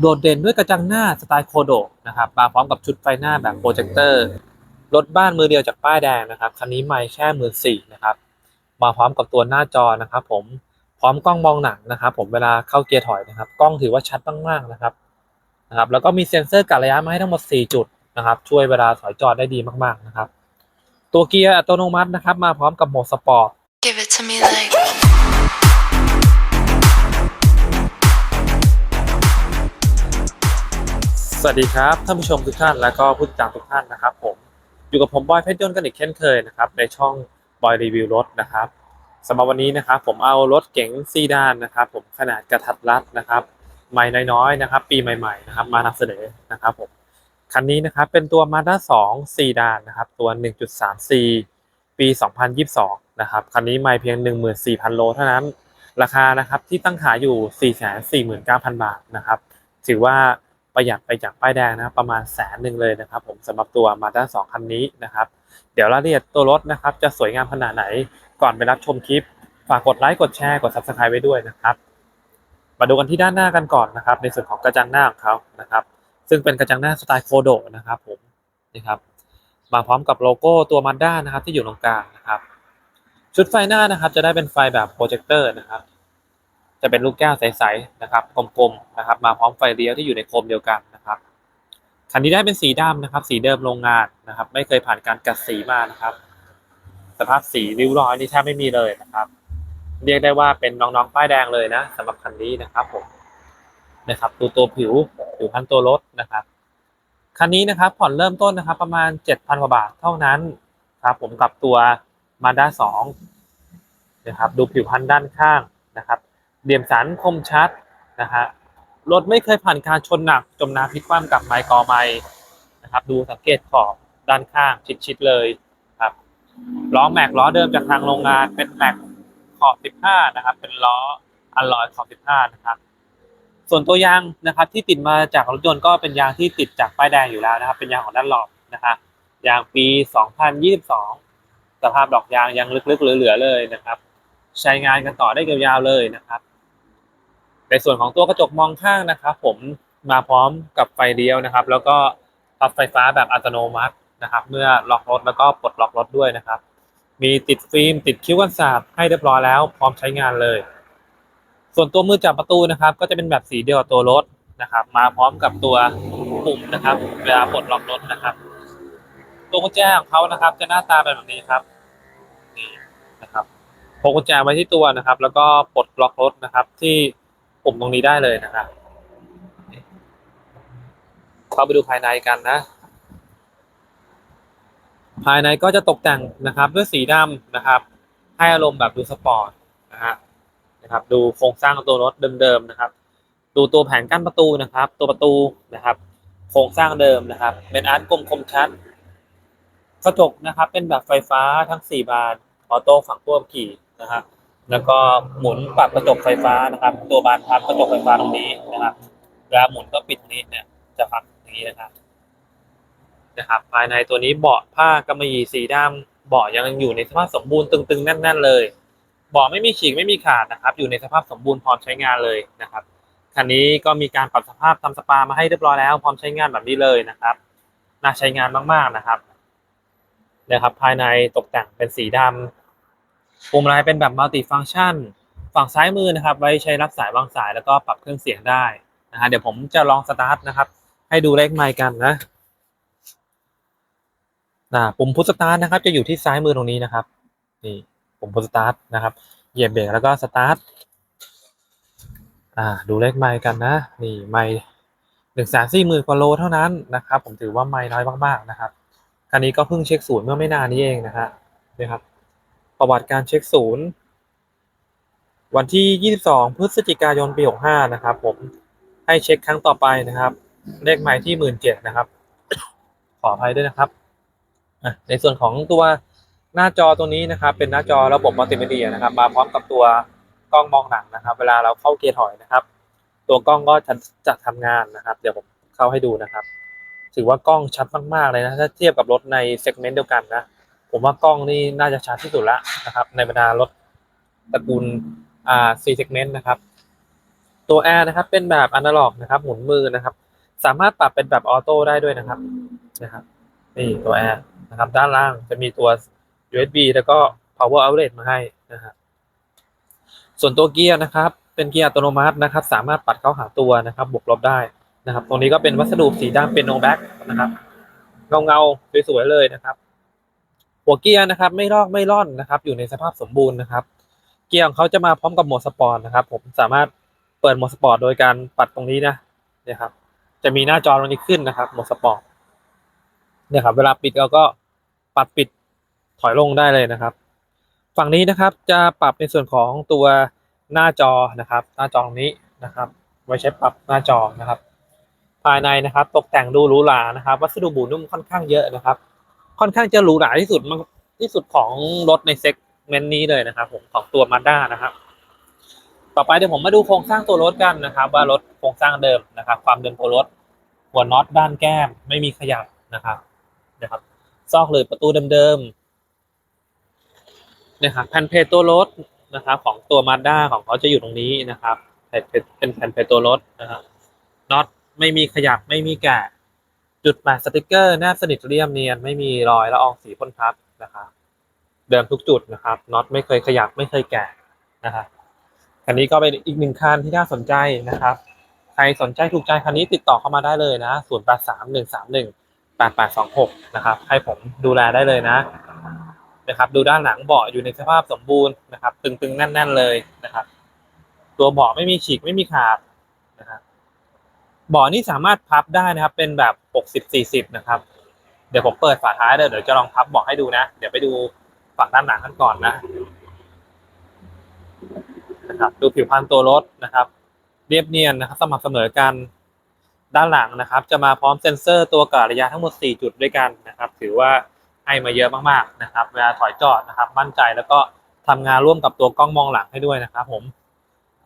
โดดเด่นด้วยกระจังหน้าสไตล์โคโดะนะครับมาพร้อมกับชุดไฟหน้าแบบโปรเจคเตอร์รถบ้านมือเดียวจากป้ายแดงนะครับคันนี้ไม่แค่หมื่นสี่นะครับมาพร้อมกับตัวหน้าจอนะครับ ผมพร้อมกล้องมองหนังนะครับ ผมเวลาเข้าเกียร์ถอยนะครับ กล้องถือว่าชัดมากๆนะครับนะครับแล้วก็มีเซ็นเซอร์กะระยะมาให้ทั้งหมด 4 จุดนะครับ ช่วยเวลาถอยจอดได้ดีมากๆนะครับ ตัวเกียร์อัตโนมัตินะครับ มาพร้อมกับโหมดสปอร์ต สวัสดีครับท่านผู้ชมทุกท่านและก็ผู้ติดตามทุกท่านนะครับ ผมอยู่กับผมบอยเพชรยนต์กันอีกเช่นเคยนะครับในช่องบอยรีวิวรถนะครับสำหรับวันนี้นะครับผมเอารถเก๋งซีดานนะครับ ผมขนาดกระทัดรัดนะครับใหม่น้อยๆนะครับ ปีใหม่ ๆนะครับ มานำเสนอนะครับผมคันนี้นะครับเป็นตัว Mazda 2ซีดานนะครับ ตัว 1.3C ปี 2022 นะครับคันนี้ไม่เพียง 14,000 โลเท่านั้น ราคานะครับที่ตั้งขายอยู่ 449,000 บาทนะครับ ถือว่า ประหยัดไปจากป้ายแดงนะครับประมาณแสนหนึ่งเลยนะครับ ผมสำหรับตัว Mazda 2คันนี้นะครับ เดี๋ยวรายละเอียดตัวรถนะครับ จะสวยงามขนาดไหนก่อนไปรับชมคลิป ฝากกดไลค์กดแชร์กด Subscribe ไว้ด้วยนะครับ มาดูกันที่ด้านหน้ากันก่อนนะครับ ในส่วนของกระจังหน้าของเขานะครับ ซึ่งเป็นกระจังหน้าสไตล์โคโดะนะครับผมนี่ครับมาพร้อมกับโลโก้ตัว Mazda นะครับที่อยู่ตรงกลางนะครับ ชุดไฟหน้านะครับ จะได้เป็นไฟแบบโปรเจคเตอร์นะครับ จะเป็นลูกแก้วใสๆนะครับกลมๆนะครับ มาพร้อมไฟเลี้ยวที่อยู่ในโคมเดียวกันนะครับคันนี้ได้เป็นสีดำนะครับ สีเดิมโรงงานนะครับ ไม่เคยผ่านการกัดสีมานะครับ สภาพสีริ้วรอยนี่แทบไม่มีเลยนะครับ เรียกได้ว่าเป็นน้องๆป้ายแดงเลยนะสำหรับคันนี้นะครับผมนะครับตัวตัวผิวผิวพันตัวรถนะครับคันนี้นะครับผ่อนเริ่มต้นนะครับ ประมาณ7,000กว่าบาทเท่านั้นครับ ผมกับตัว Mazda 2นะครับ ดูผิวพันด้านข้างนะครับ เดี่ยมสันคมชัดนะฮะรถไม่เคยผ่านการชนหนักจมน้ำพลิกคว่ำกับไมค์กอไมค์นะครับ ดูสังเกตขอบด้านข้างชิดๆเลยครับล้อแม็กล้อเดิมจากทางโรงงานเป็นแม็กขอบ 15 นะครับ เป็นล้ออัลลอยขอบ 15 นะครับ ส่วนตัวยางนะครับ ที่ติดมาจากรถยนต์ก็เป็นยางที่ติดจากป้ายแดงอยู่แล้วนะครับ เป็นยางของด้านหลอบนะฮะยางปี 2022 สภาพดอกยางยังลึกๆเหลือๆเลยนะครับ ใช้งานกันต่อได้ยาวๆเลยนะครับ ในส่วนของตัวกระจกมองข้างนะครับ ผมมาพร้อมกับไฟเลี้ยวนะครับ แล้วก็ปรับไฟฟ้าแบบอัตโนมัตินะครับ เมื่อล็อกรถแล้วก็ปลดล็อกรถด้วยนะครับ มีติดฟิล์มติดคิ้วกันศาสตร์ให้เรียบร้อยแล้ว พร้อมใช้งานเลย ส่วนตัวมือจับประตูนะครับ ก็จะเป็นแบบสีเดียวกับตัวรถนะครับ มาพร้อมกับตัวปุ่มนะครับ เวลาปลดล็อกรถนะครับ ตัวกุญแจของเขานะครับ จะหน้าตาเป็นแบบนี้ครับนี่นะครับพกกุญแจไว้ที่ตัวนะครับ แล้วก็ปลดล็อกรถนะครับ ที่ ปุ่มตรงนี้ได้เลยนะครับเข้าไปดูภายในกันนะ ภายในก็จะตกแต่งนะครับด้วยสีดำนะครับ ให้อารมณ์แบบดูสปอร์ตนะฮะนะครับ ดูโครงสร้างของตัวรถเดิมๆนะครับ ดูตัวแผงกั้นประตูนะครับ ตัวประตูนะครับ โครงสร้างเดิมนะครับ เป็นอาร์ตกลมคมชัดกระจกนะครับ เป็นแบบไฟฟ้าทั้ง 4 บานออโต้ฝั่งตัวขี่นะครับ แล้วก็หมุนปรับกระจกไฟฟ้านะครับ ตัวบานพับกระจกไฟฟ้าตรงนี้นะครับเวลาหมุนก็ปิดตรงนี้เนี่ยจะพับอย่างนี้นะครับนะครับ ภายในตัวนี้เบาะผ้ากำมะหยี่สีดำเบาะยังอยู่ในสภาพสมบูรณ์ตึงๆแน่น ๆ เลยเบาะไม่มีฉีกไม่มีขาดนะครับ อยู่ในสภาพสมบูรณ์พร้อมใช้งานเลยนะครับคันนี้ก็มีการปรับสภาพทำสปามาให้เรียบร้อยแล้ว พร้อมใช้งานแบบนี้เลยนะครับน่าใช้งานมากๆนะครับนะครับ ภายในตกแต่งเป็นสีดำ ปุ่มไลายเป็นแบบมัลติฟังก์ชัน ฝั่งซ้ายมือนะครับ ไว้ใช้รับสายวางสายแล้วก็ปรับเครื่องเสียงได้นะฮะเดี๋ยวผมจะลองสตาร์ทนะครับ ให้ดูเลขไมค์กันนะนะปุ่มพุทสตาร์ทนะครับ จะอยู่ที่ซ้ายมือตรงนี้นะครับ นี่ปุ่มพุทสตาร์ทนะครับเหยียบเบรกแล้วก็สตาร์ทอ่าดูเลขไมค์กันนะ นี่ไมค์หนึ่งแสนสี่หมื่นกว่าโลเท่านั้นนะครับ ผมถือว่าไมค์น้อยมากๆนะครับคันนี้ก็เพิ่งเช็คศูนย์เมื่อไม่นานนี้เองนะฮะนี่ครับ ประวัติการเช็คศูนย์ วันที่ 22 พฤศจิกายนปี 65 นะครับ ผมให้เช็คครั้งต่อไปนะครับ เลขหมายที่ 17,000นะครับ ขออภัยด้วยนะครับในส่วนของตัวหน้าจอตัวนี้นะครับ เป็นหน้าจอระบบมัลติมีเดียนะครับ มาพร้อมกับตัวกล้องมองหนังนะครับ เวลาเราเข้าเกียร์ถอยนะครับ ตัวกล้องก็จะจะทำงานนะครับ เดี๋ยวผมเข้าให้ดูนะครับ ถือว่ากล้องชัดมากๆเลยนะ ถ้าเทียบกับรถในเซกเมนต์เดียวกันนะ ผมว่ากล้องนี่น่าจะชัดที่สุดละนะครับ ในบรรดารถตระกูลอ่า C segment นะครับ ตัวแอร์นะครับ เป็นแบบอนาล็อกนะครับ หมุนมือนะครับ สามารถปรับเป็นแบบออโต้ได้ด้วยนะครับนะครับนี่ตัวแอร์นะครับ ด้านล่างจะมีตัว USB แล้วก็ power outlet มาให้นะครับส่วนตัวเกียร์นะครับ เป็นเกียร์อัตโนมัตินะครับ สามารถปัดเข้าหาตัวนะครับ บวกลบได้นะครับ ตรงนี้ก็เป็นวัสดุสีดำเป็นโนแบ็กนะครับ เงาเงาสวยๆเลยนะครับ หัวเกียร์นะครับไม่ลอกไม่ร่อนนะครับ อยู่ในสภาพสมบูรณ์นะครับ เกียร์ของเขาจะมาพร้อมกับโหมดสปอร์ตนะครับ ผมสามารถเปิดโหมดสปอร์ตโดยการปัดตรงนี้นะเนี่ยครับ จะมีหน้าจอตรงนี้ขึ้นนะครับโหมดสปอร์ตเนี่ยครับ เวลาปิดเราก็ปัดปิดถอยลงได้เลยนะครับ ฝั่งนี้นะครับจะปรับในส่วนของตัวหน้าจอนะครับ หน้าจอตรงนี้นะครับ ไว้ใช้ปรับหน้าจอนะครับ ภายในนะครับ ตกแต่งดูหรูหรานะครับ วัสดุบูนุ่มค่อนข้างเยอะนะครับ ค่อนข้างจะหรูหราที่สุดมากที่สุดของรถในเซกเมนต์นี้เลยนะครับ ผมของตัวมาด้านะครับ ต่อไปเดี๋ยวผมมาดูโครงสร้างตัวรถกันนะครับ ว่ารถโครงสร้างเดิมนะครับ ความเดิมตัวรถ หัวน็อตด้านแก้มไม่มีขยับนะครับนะครับ ซอกหรือประตูเดิมๆนะครับแผ่นเพจตัวรถนะครับ ของตัวมาด้าของเขาจะอยู่ตรงนี้นะครับแผ่นเป็นแผ่นเพจตัวรถนะครับน็อตไม่มีขยับไม่มีแกะ จุดแปะสติกเกอร์แนบสนิทเรียบเนียนไม่มีรอยละอองสีพ่นทับนะครับเดิมทุกจุดนะครับน็อตไม่เคยขยับไม่เคยแกะนะครับคันนี้ก็เป็นอีกหนึ่งคันที่น่าสนใจนะครับ ใครสนใจถูกใจคันนี้ติดต่อเข้ามาได้เลยนะ0 8 3 1 3 1 8 8 2 6นะครับ ให้ผมดูแลได้เลยนะนะครับ ดูด้านหลังเบาะอยู่ในสภาพสมบูรณ์นะครับ ตึงๆแน่น ๆเลยนะครับ ตัวเบาะไม่มีฉีกไม่มีขาดนะครับเบาะนี่สามารถพับได้นะครับ เป็นแบบ 60 40 นะครับ เดี๋ยวผมเปิดฝาท้ายเลยเดี๋ยวจะลองพับบาะให้ดูนะ เดี๋ยวไปดูฝั่งด้านหลังกันก่อนนะนะครับ ดูผิวพรรณตัวรถนะครับ เรียบเนียนนะครับสม่ำเสมอกันด้านหลังนะครับ จะมาพร้อมเซ็นเซอร์ตัวกะระยะทั้งหมด 4 จุดด้วยกันนะครับ ถือว่าให้มาเยอะมากๆนะครับ เวลาถอยจอดนะครับ มั่นใจแล้วก็ทำงานร่วมกับตัวกล้องมองหลังให้ด้วยนะครับ ผม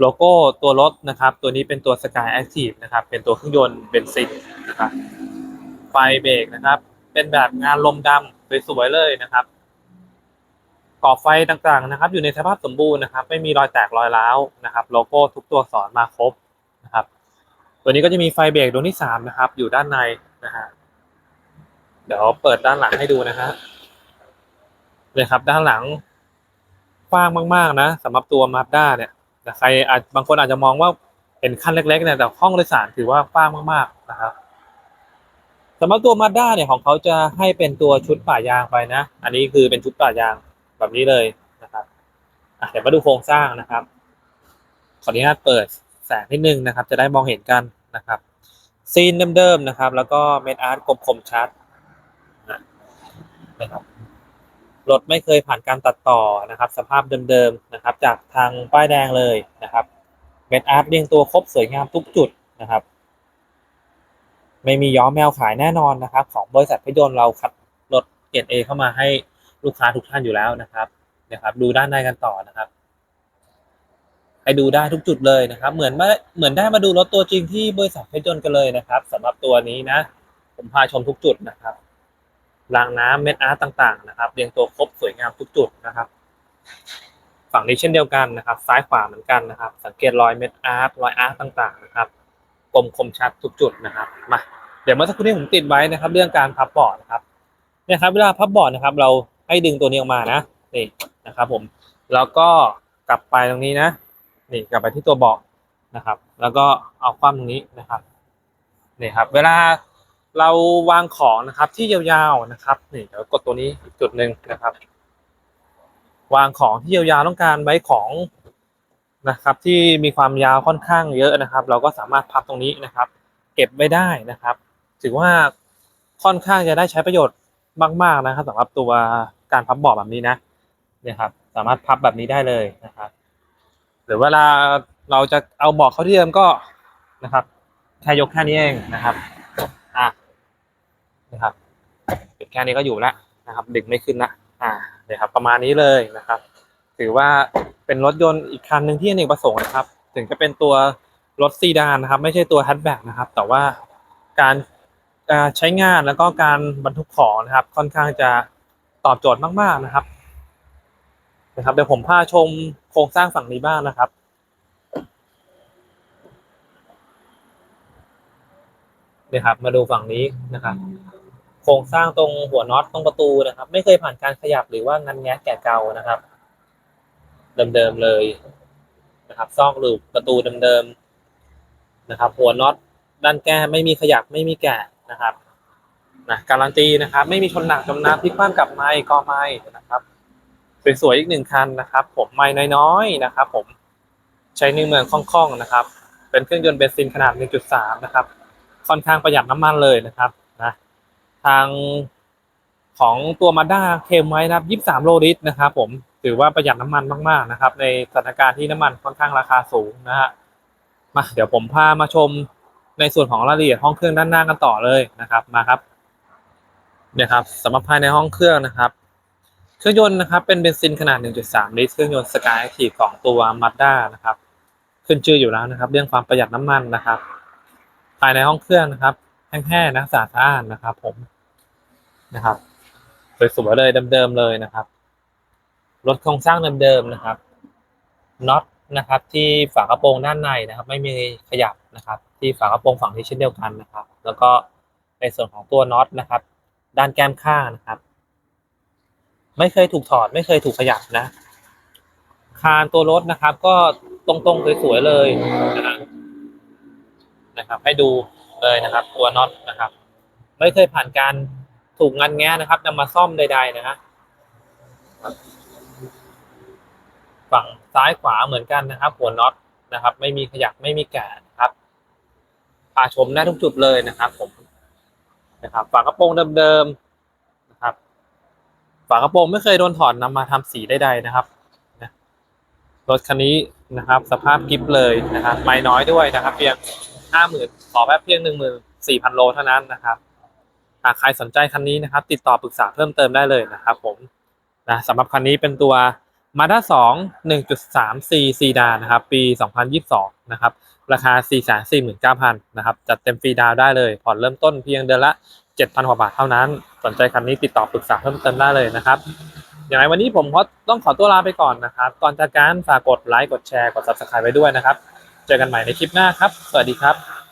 โลโก้ตัวรถนะครับ ตัวนี้เป็นตัว Sky Active นะครับ เป็นตัวเครื่องยนต์เบนซินนะครับ ไฟเบรกนะครับ เป็นแบบงานลมดำสวยๆเลยนะครับกรอบไฟต่างๆนะครับ อยู่ในสภาพสมบูรณ์นะครับ ไม่มีรอยแตกรอยร้าวนะครับ โลโก้ทุกตัวสอักษรมาครบนะครับ ตัวนี้ก็จะมีไฟเบรกดวงที่สามนะครับ อยู่ด้านในนะฮะเดี๋ยวเปิดด้านหลังให้ดูนะฮะเลยครับ ด้านหลังกว้างมากๆนะสำหรับตัวมาด้าเนี่ยแต่ใครอาจบางคนอาจจะมองว่าเห็นขั้นเล็กๆเนี่ยแต่ห้องโดยสารถือว่ากว้างมากๆนะครับ สำหรับตัวมาด้าเนี่ยของเขาจะให้เป็นตัวชุดป่ายางไปนะ อันนี้คือเป็นชุดป่ายางแบบนี้เลยนะครับเดี๋ยวมาดูโครงสร้างนะครับ ขออนุญาตเปิดแสงนิดนึงนะครับ จะได้มองเห็นกันนะครับ ซีนเดิมๆนะครับ แล้วก็เมดอาร์ตกลมคมชัดนะครับรถไม่เคยผ่านการตัดต่อนะครับ สภาพเดิมๆนะครับ จากทางป้ายแดงเลยนะครับเม็ดอาร์ตเรียงตัวครบสวยงามทุกจุดนะครับ ไม่มีย้อมแมวขายแน่นอนนะครับ ของบริษัทพิยนต์เราคัดรถเกรดเอเข้ามาให้ลูกค้าทุกท่านอยู่แล้วนะครับนะครับ ดูด้านในกันต่อนะครับไปดูได้ทุกจุดเลยนะครับ เหมือนมาเหมือนได้มาดูรถตัวจริงที่บริษัทพิยนต์กันเลยนะครับสำหรับตัวนี้นะ ผมพาชมทุกจุดนะครับรางน้ำเม็ดอาร์ตต่างๆนะครับเรียงตัวครบสวยงามทุกจุดนะครับ ฝั่งนี้เช่นเดียวกันนะครับ ซ้ายขวาเหมือนกันนะครับ สังเกตรอยเม็ดอาร์ตรอยอาร์ตต่างๆนะครับ ลมคมชัดทุกจุดนะครับมาเดี๋ยวเมื่อสักครู่นี้ผมติดไว้นะครับ เรื่องการพับบอร์ดนะครับเนี่ยครับ เวลาพับบอร์ดนะครับ เราให้ดึงตัวนี้ออกมานะนี่นะครับ ผมแล้วก็กลับไปตรงนี้นะนี่กลับไปที่ตัวเบาะนะครับ แล้วก็เอาคว่ำตรงนี้นะครับนี่ครับ เวลาเราวางของนะครับที่ยาวๆนะครับนี่เดี๋ยวกดตัวนี้จุดหนึ่งนะครับ วางของที่ยาวๆต้องการไว้ของ นะครับที่มีความยาวค่อนข้างเยอะนะครับ เราก็สามารถพับตรงนี้นะครับ เก็บไว้ได้นะครับ ถือว่าค่อนข้างจะได้ใช้ประโยชน์มาก ๆนะครับสำหรับตัวการพับเบาะแบบนี้นะเนี่ยครับ สามารถพับแบบนี้ได้เลยนะครับ หรือเวลาเราจะเอาเบาะเข้าที่เดิมก็นะครับแค่ยกแค่นี้เองนะครับอะนะครับแค่นี้ก็อยู่แล้วนะครับ ดึงไม่ขึ้นละอ่าเนี่ยครับ ประมาณนี้เลยนะครับ ถือว่าเป็นรถยนต์อีกคันหนึ่งที่อเนกประสงค์นะครับ ถึงจะเป็นตัวรถซีดานนะครับ ไม่ใช่ตัวแฮชแบ็กนะครับ แต่ว่าการใช้งานแล้วก็การบรรทุกของนะครับ ค่อนข้างจะตอบโจทย์มาก ๆนะครับ นะครับเดี๋ยวผมพาชมโครงสร้างฝั่งนี้บ้างนะครับนี่ครับ มาดูฝั่งนี้นะครับโครงสร้างตรงหัวน็อตตรงประตูนะครับ ไม่เคยผ่านการขยับหรือว่างันแงะแกะเกานะครับ เดิมๆเลยนะครับ ซอกหลูปประตูเดิมๆนะครับ หัวน็อตด้านแก้ไม่มีขยับไม่มีแกะนะครับนะการันตีนะครับ ไม่มีชนหนักจมน้ำพลิกคว่ำกับไม้ก็ไม้นะครับสวยๆอีกหนึ่งคันนะครับ ผมไม้น้อยๆนะครับ ผมใช้ในเมืองคล่องๆนะครับ เป็นเครื่องยนต์เบนซินขนาด 1.3 นะครับ ค่อนข้างประหยัดน้ำมันเลยนะครับนะทางของตัวมาด้าเคลมไว้นะครับ 23 โลลิตรนะครับ ผม ถือว่าประหยัดน้ำมันมากๆนะครับ ในสถานการณ์ที่น้ำมันค่อนข้างราคาสูงนะฮะมาเดี๋ยวผมพามาชมในส่วนของรายละเอียดห้องเครื่องด้านหน้ากันต่อเลยนะครับมาครับเนี่ยครับสำหรับภายในห้องเครื่องนะครับ เครื่องยนต์นะครับเป็นเบนซินขนาด 1.3 ลิตรเครื่องยนต์สกายแอคทีฟของตัวมาด้านะครับ ขึ้นชื่ออยู่แล้วนะครับ เรื่องความประหยัดน้ำมันนะครับ ภายในห้องเครื่องนะครับแห้งๆนะสะอาดนะครับ ผมนะครับสวยๆเลยเดิมๆเลยนะครับ รถโครงสร้างเดิมๆนะครับน็อตนะครับ ที่ฝากระโปรงด้านในนะครับ ไม่มีขยับนะครับ ที่ฝากระโปรงฝั่งนี้เช่นเดียวกันนะครับ แล้วก็ในส่วนของตัวน็อตนะครับ ด้านแก้มข้างนะครับ ไม่เคยถูกถอด ไม่เคยถูกขยับนะ คานตัวรถนะครับ ก็ตรงๆสวยๆเลยนะครับนะครับ ให้ดูเลยนะครับ ตัวน็อตนะครับ ไม่เคยผ่านการถูกงันแงะนะครับนำมาซ่อมใดๆนะฮะ ฝั่งซ้ายขวาเหมือนกันนะครับ หัวน็อตนะครับ ไม่มีขยับไม่มีแกะนะครับพาชมได้ทุกจุดเลยนะครับ ผมนะครับฝากระโปรงเดิมๆนะครับ ฝากระโปรงไม่เคยโดนถอดนำมาทำสีใดๆนะครับนะรถคันนี้นะครับ สภาพกิฟเลยนะครับไม่น้อยด้วยนะครับ เพียงห้าหมื่นขอแค่เพียงหนึ่งหมื่นสี่พันโลเท่านั้นนะครับหากใครสนใจคันนี้นะครับ ติดต่อปรึกษาเพิ่มเติมได้เลยนะครับ ผมนะสำหรับคันนี้เป็นตัว Mazda 2 1.3 C ซีดานนะครับ ปี2022นยิบสองนะครับ ราคา449,000นเก้าพันนะครับ จัดเต็มฟรีดาวได้เลย ผ่อนเริ่มต้นเพียงเดือนละ7,000กว่าบาทเท่านั้น สนใจคันนี้ติดต่อปรึกษาเพิ่มเติมได้เลยนะครับอย่างไรวันนี้ผมก็ต้องขอตัวลาไปก่อนนะครับ ก่อนจากการฝากกดไลค์ กดแชร์ กด subscribe ไว้ด้วยนะครับ เจอกันใหม่ในคลิปหน้าครับ สวัสดีครับ